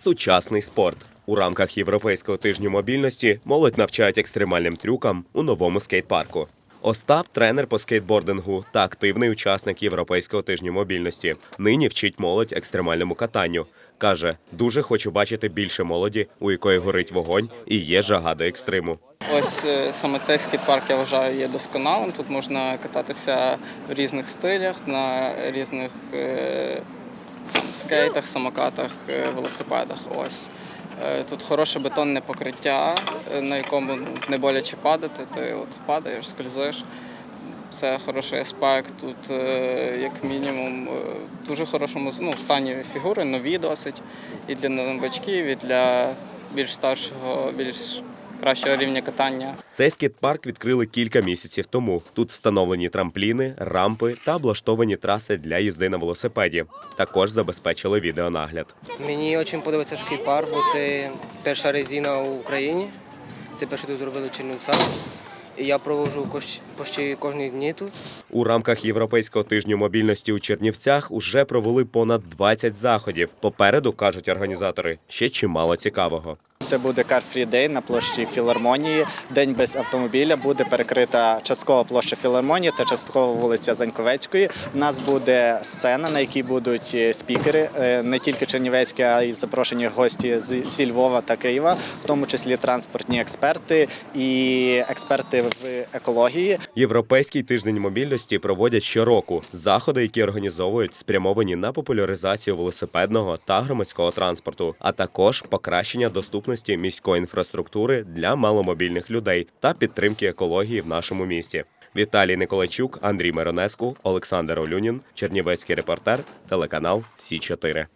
Сучасний спорт у рамках європейського тижню мобільності молодь навчають екстремальним трюкам у новому скейт-парку. Остап тренер по скейтбордингу та активний учасник європейського тижню мобільності. Нині вчить молодь екстремальному катанню. каже, дуже хочу бачити більше молоді, у якої горить вогонь і є жага до екстриму. Ось е, саме цей скейт-парк я вважаю є досконалим. Тут можна кататися в різних стилях, на різних е, скейтах, самокатах, е, велосипедах. Ось. Е, Тут хороше бетонне покриття, е, на якому не боляче падати. Ти от падаєш, скользиш. Це хороший аспект. Тут, як мінімум, в дуже хорошому ну, стані фігури, нові досить. І для новачків, і для більш старшого, більш кращого рівня катання. Цей скейт-парк відкрили кілька місяців тому. Тут встановлені трампліни, рампи та облаштовані траси для їзди на велосипеді. Також забезпечили відеонагляд. Мені дуже подобається скейт-парк, бо це перша резина в Україні. Це перше тут зробили в Чернівцях. І я проводжу кош- почти кожні дні тут. У рамках європейського тижню мобільності у Чернівцях уже провели понад 20 заходів. Попереду кажуть організатори ще чимало цікавого. Це буде Car Free Day на площі Філармонії. День без автомобіля буде перекрита частково площа Філармонії та частково вулиця Заньковецької. У нас буде сцена, на якій будуть е, спікери, е, не тільки чернівецькі, а й запрошені гості зі Львова та Києва, в тому числі транспортні експерти і експерти в екології. Європейський тиждень мобільності проводять щороку. Заходи, які організовують, спрямовані на популяризацію велосипедного та громадського транспорту, а також покращення доступності міської інфраструктури для маломобільних людей та підтримки екології в нашому місті. Віталій Николайчук, Андрій Миронеску, Олександр Олюнін, Чернівецький репортер, телеканал Сі 4